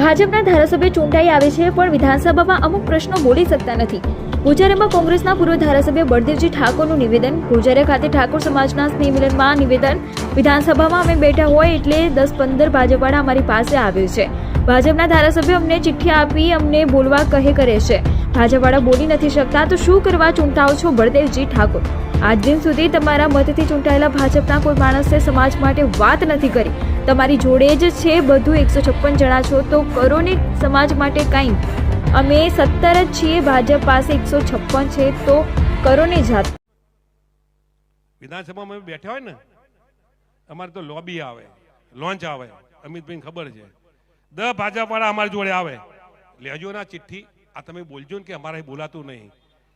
ભાજપના ધારાસભ્ય ચૂંટાઈ આવે છે, પણ વિધાનસભામાં અમુક પ્રશ્નો બોલી શકતા નથી. ભુજારેમાં કોંગ્રેસના પૂર્વ ધારાસભ્ય બળદેવજી ઠાકોરનું નિવેદન ભુજારે ખાતે ઠાકોર સમાજના સ્નેહ નિવેદન. વિધાનસભામાં અમે બેઠા હોય એટલે દસ પંદર ભાજપવાળા અમારી પાસે આવ્યું છે. ભાજપના ધારાસભ્ય અમને ચિઠ્ઠી આપી, અમને બોલવા કહે કરે છે. ભાજપવાળા બોલી નથી શકતા, તો શું કરવા ચૂંટાઓ છો બળદેવજી ઠાકોર? આજ દિન સુધી તમારા મતથી ચૂંટાયેલા ભાજપના કોઈ માણસે સમાજ માટે વાત નથી કરી. તમારી જોડે જ છે બધું, એકસો છપ્પન જણા છો, તો કરો ને સમાજ માટે કંઈ અમે સત્તર જ છીએ, ભાજપ પાસે એકસો છપ્પન છે, તો કરો ને જાત. વિધાનસભામાં અમે બેઠા હોય ને, અમારે તો લોબી આવે લોન્ચ આવે અમિતભાઈ ખબર છે. દ ભાજપવાળા અમારી જોડે આવે. લેજો ના ચિઠ્ઠી, આ તમે બોલજો ને કે અમારે બોલાતું નહીં.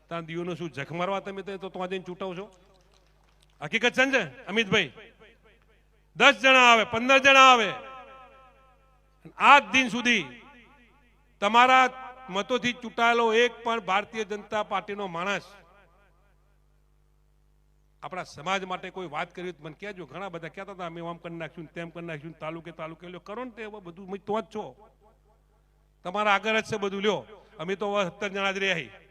ત્યાં દીવોનું શું, જખ મારવા તમે તો ત્યાં જઈને ચૂંટાવ છો હકીકત છે ને, અમિતભાઈ? દસ જણા આવે, પંદર જણા આવે. આજ દિન સુધી તમારા મતોથી ચૂંટાયેલો એક પણ ભારતીય જનતા પાર્ટીનો માણસ આપણા સમાજ માટે કોઈ વાત કરી મને કહેજો, ઘણા બધા કહેતા હતા, અમે આમ કરી નાખ્યું તેમ કરી નાખ્યું તાલુકે તાલુકે લ્યો. કરો ને તે બધું તો જ છો. તમારા આગળ જ છે બધું, લ્યો. અમે તો સત્તર જણા જ રહ્યા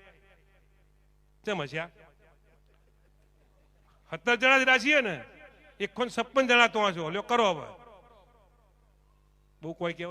કેમ સત્તર જણા જ છીએ ને એકસો છપ્પન જણા તો છો. લ્યો કરો હવે. બહુ કોઈ કહેવું